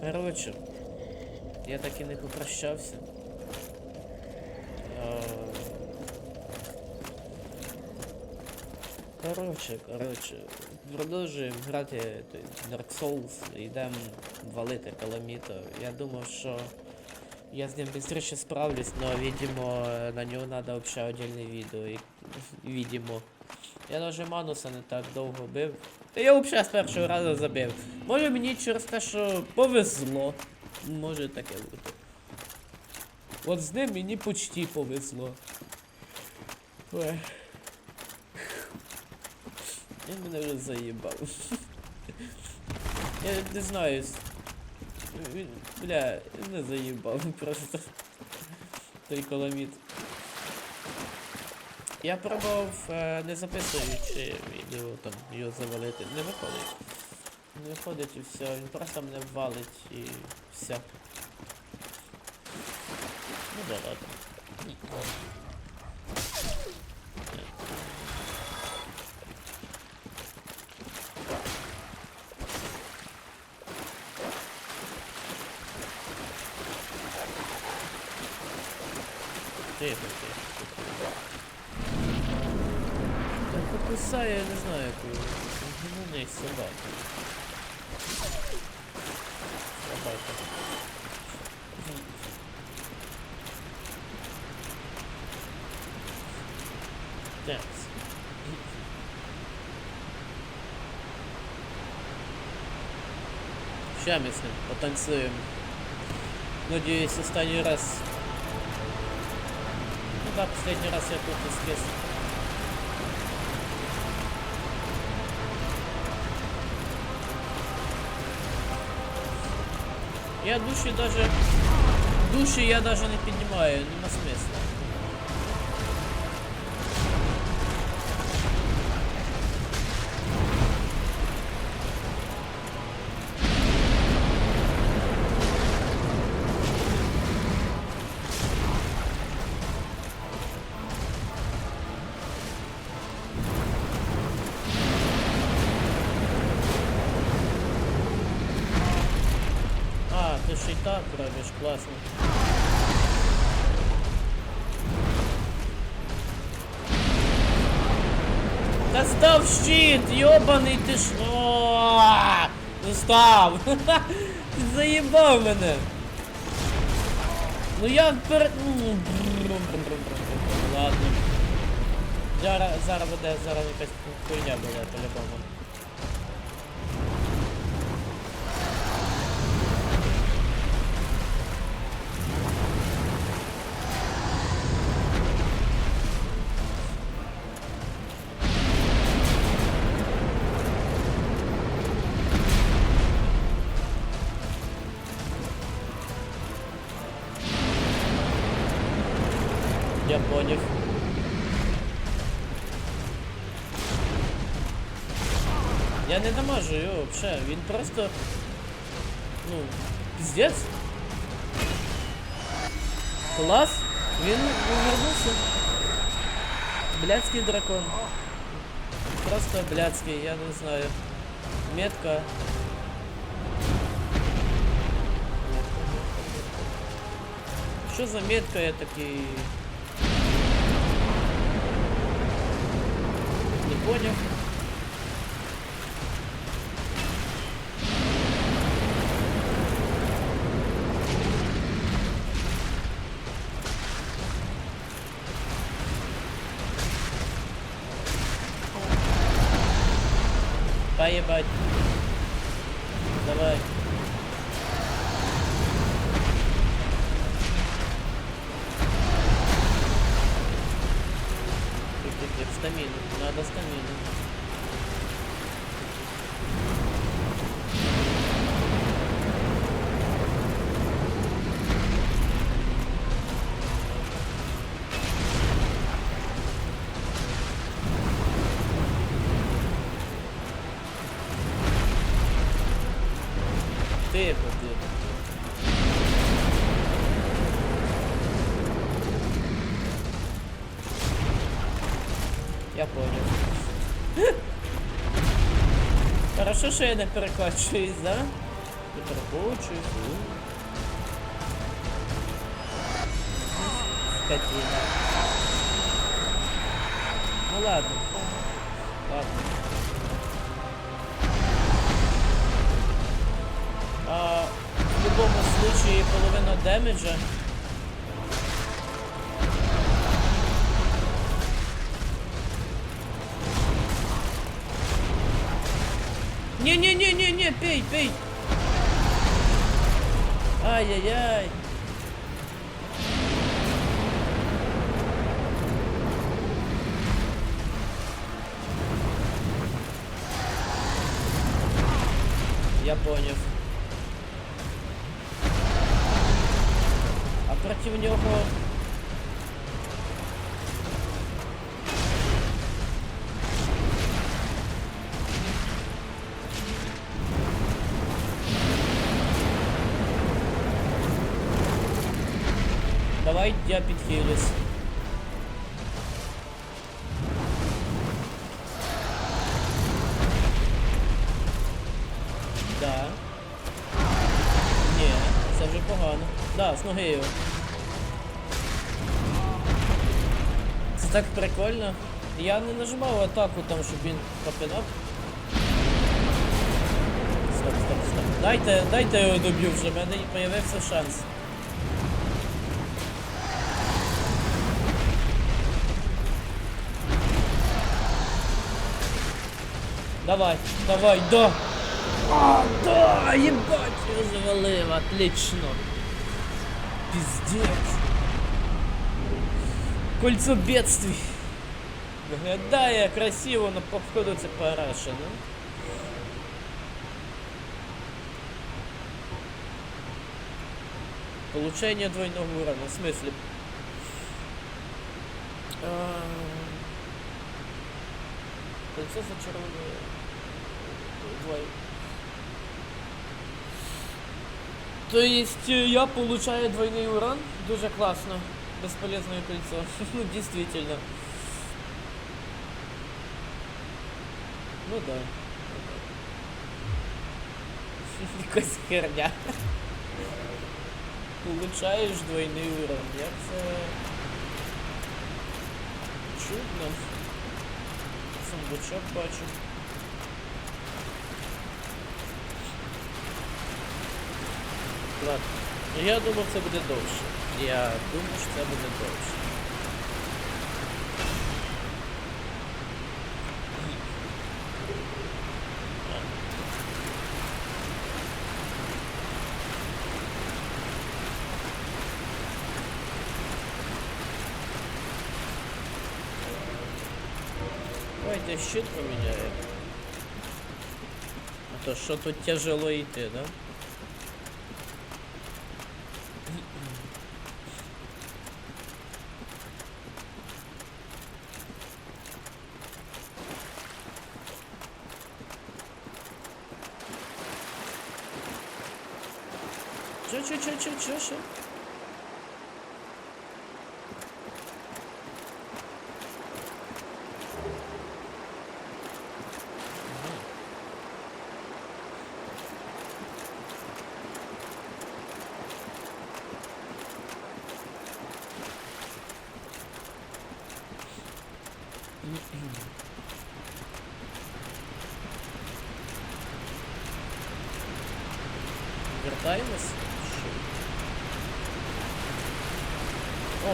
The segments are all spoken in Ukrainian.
Коротше, я так і не попрощався. Коротше, коротше, продовжуємо грати Dark Souls, йдемо валити каламіта. Я думав, що я з ним швидше справлюсь, но, видимо, на нього треба взагалі отдельне відео. І, видимо. Я даже Мануса не так довго бив. Та я взагалі з першого разу забив. Може мені через те, що повезло. Може таке бути. От з ним мені почти повезло. Ой. Він мене вже заїбав. Я не знаю. бля, не заїбав просто. Той коломіт. Я пробував, е, не записуючи відео, там його завалити. Не виходить. Не виходить і все, він просто мене валить і все. Ну да ладно. Ладно. Тихо, тихо. Та покусає, я не знаю, яку. Ну, не собака. Собака. Текс. Ща ми з ним потанцюємо. Надіюсь, останній раз. Ну да, последний раз я тут исчез. Я души даже... Души я даже не поднимаю, нема смысла. Так робишь, классно. Да став щит, ёбаний ти ж. О, Ну став. Ти заїбав мене. Ну я пер... ну, Ладно. Зараз, зараз буде, зараз якась хуйня буде по-любому. Я не дамажу його вообще, він просто. Ну, піздець. Клас! Він повернувся. Блядський дракон. Просто блядський, я не знаю. Метка. Що за метка я такий. Не понял. Поебать. Давай. Хорошо, що я не перекачуюсь, да? Тут робочий. Скотина. Ну ладно. Ладно. А, в любому случае половина демеджа. Не-не-не-не-не, пей, пей. Ай-яй-яй. Я понял. А проти нього. Давай я підхилюсь. Да. Ні, це вже погано. Да, з ноги його. Це так прикольно. Я не нажимав атаку там, щоб він попинав. Стоп, стоп, стоп. Дайте, дайте я його доб'ю вже, в мене появився шанс. Давай, давай, да! А, да, ебать, я завалил, отлично. Пиздец. Кольцо бедствий. Виглядає красиво, но походу це параша, ну. Получение двойного урона, в смысле? А, Кольцо зачароване. Двой. То есть э, я получаю двойный урон? Дуже классно. Бесполезное кольцо. ну, действительно. Ну да. Якась херня. Получаєш двойний урон. Як це... Чудно. Сундучок бачу. Ну, Я думав, це буде довше. Я думаю, що це буде довше. Давайте щит поменяем. А то что тут тяжело идти, да? Şu şu şu şu şu.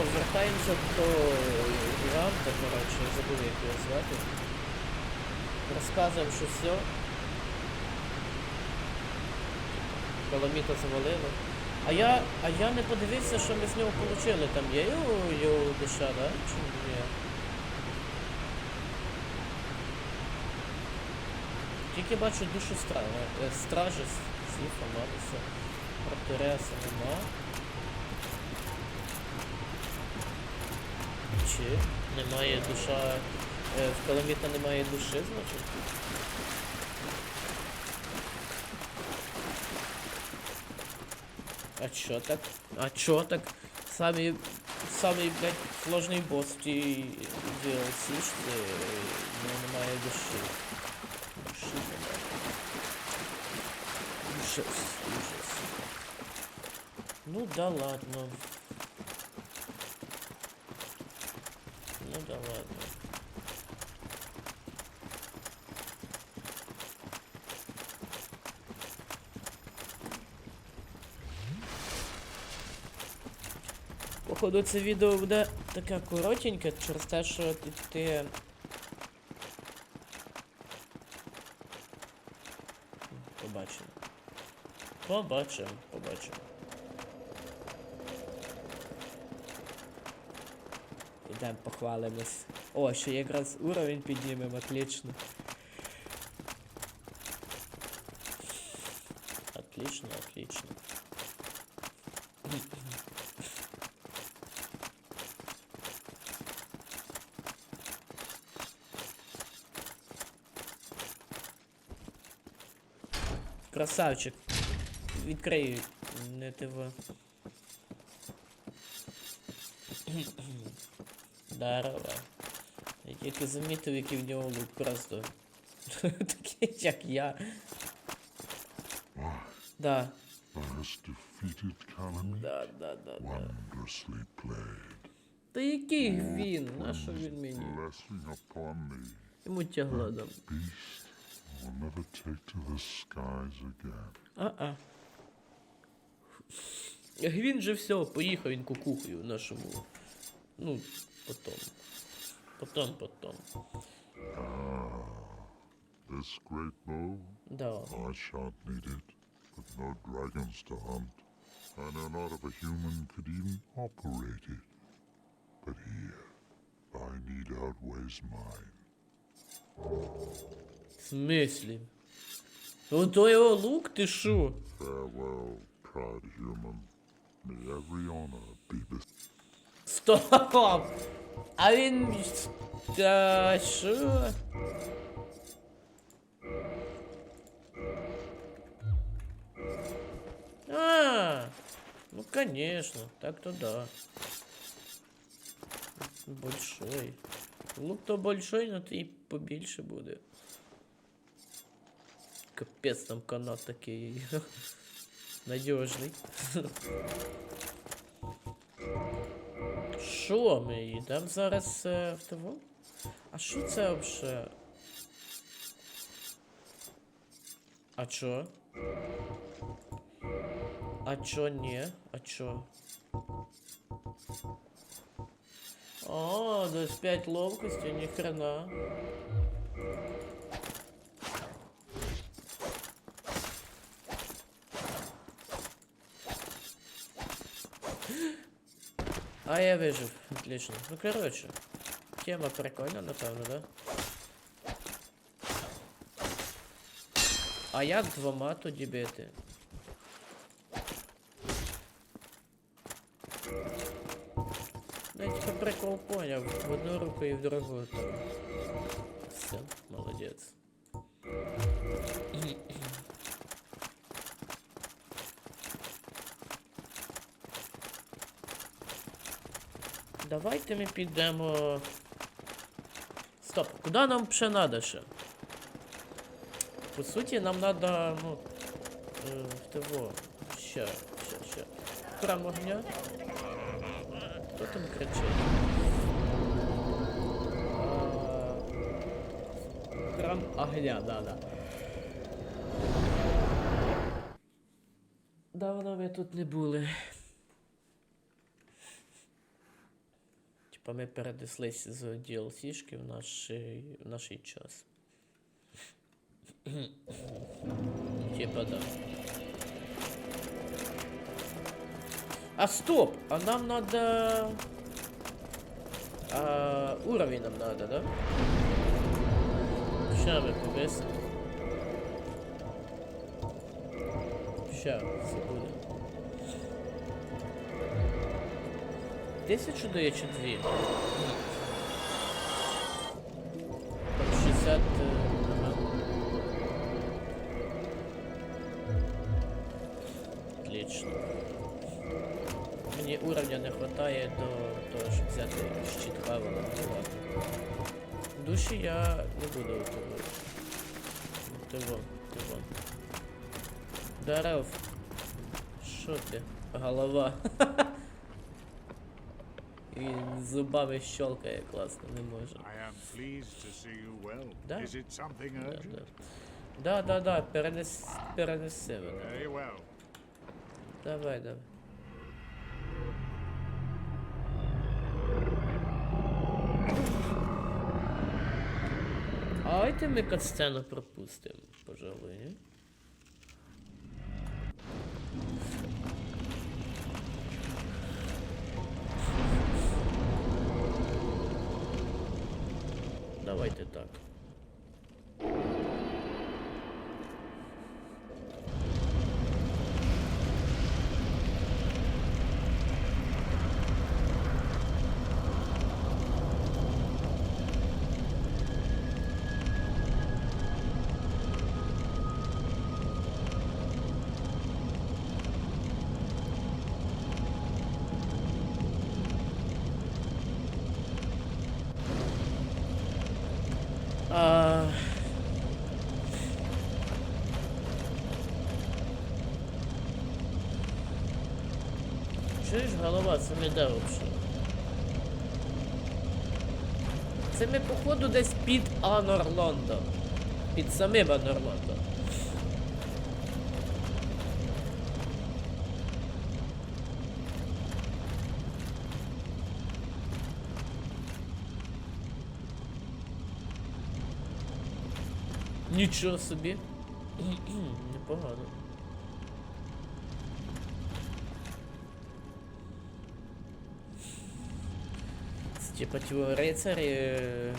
О, вертаємося до Гіганта, коротше, забув як його звати. Розказуємо, що все. Каламіта завалило. А я, а я не подивився, що ми з нього отримали. Там є його, його душа, да? Чи ні? Тільки бачу душу. Е, Стражі, Сіфа, Маріса, Артуреса нема. Чи немає душа. е, В Каламіта немає душі, значить? А чо так? А чо так? Самий, самий, блядь, сложний босс в тій DLC, що ну, немає душі. Душі немає. Ужас, ужас. Ну да ладно. Ну да ладно. Походу це відео буде таке коротеньке через те, що ти, ти... Побачимо. Побачимо, побачимо. Ідемо похвалимось. О, ще якраз уровень піднімемо, отлично. Отлично, отлично. Красавчик. Відкрию не тебе. Здорово. Я тільки замітив, який в нього лук просто. Такий, як я. Да, да, да, да, да. Та який він? На що він мені? Йому тягло дам. А-а. Він же все, поїхав він кукухою нашому. Ну, потом. Потом, потом. This great bow, Да. I shan't need it, but no dragons to hunt. I know not if a human could even operate it. But here, thy need outweighs mine. В смислі? Ото його лук, ти шо? Farewell, proud human. May every honor be bestowed. Стоп! А він. Та що? А, ну конечно, так-то да. Большой. Лук-то большой, но ты и побільше буде. Капець там канат такий. Надіжний. Що ми йдемо зараз е, в того? А що це взагалі? А чо? А чо ні? А чо? О, 25 ловкості, ні А я вижу, отлично. Ну короче, тема прикольна, напевно, да? А як двома тоді бити? Я тільки прикол поняв. В одну руку і в другу там. Давайте ми підемо. Стоп, куди нам ще ще? По суті, нам надо, ну. Е, в того. Ще, ще, ще. Храм огня. Хто там кричить? Храм огня, да, да. Давно ми тут не були. Типа ми перенеслись з DLC-шки в наш, в наш час. Типа да. А стоп! А нам надо... А, уровень нам надо, да? Ща ми повесим. Ща, секунду. Тисячу дає чи дві? 60... е. Отлично. Мені уровня не вистачає до того, щоб взяти щит Павла називати. Душі я не буду того. Того, того. Даров. Що ти? Голова. Зубами щелкає класно, не може. Да. Да, да. Да, да, да, перенес, перенеси мене. Well. Давай, давай. А давайте ми катсцену пропустимо, пожалуй. Давайте так. А... Чуєш, голова, це не де взагалі? Це ми, походу, десь під Анорландо. Під самим Анорландо. Нічого собі. Непогано. Типа ті рицарі. е,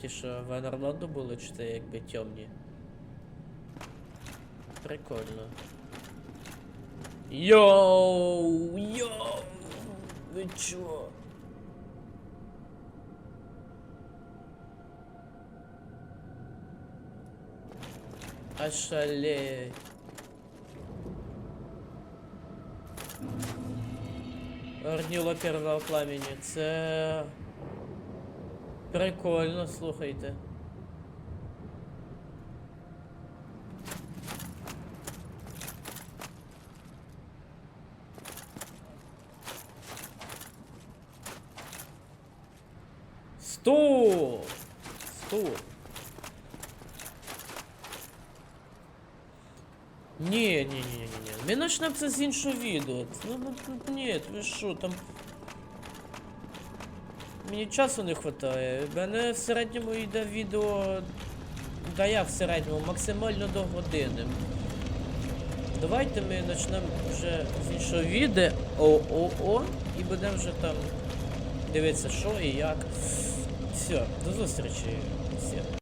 Ті, що в Енерланду були, чи це якби темні. Прикольно. Йоу! Йоу! Ви чо? Ошалеть. Орніло первого пламені. Це прикольно, слухайте. Стоп! Стоп! Ні, ні, ні, ні, ні. Ми почнемо це з іншого відео. Ну, ну, ну, ні, ви що, там. Мені часу не вистачає. Мене в середньому йде відео. Да як в середньому, максимально до години. Давайте ми почнемо вже з іншого відео. О-о-о. І будемо вже там дивитися, що і як. Все, до зустрічі. Всім.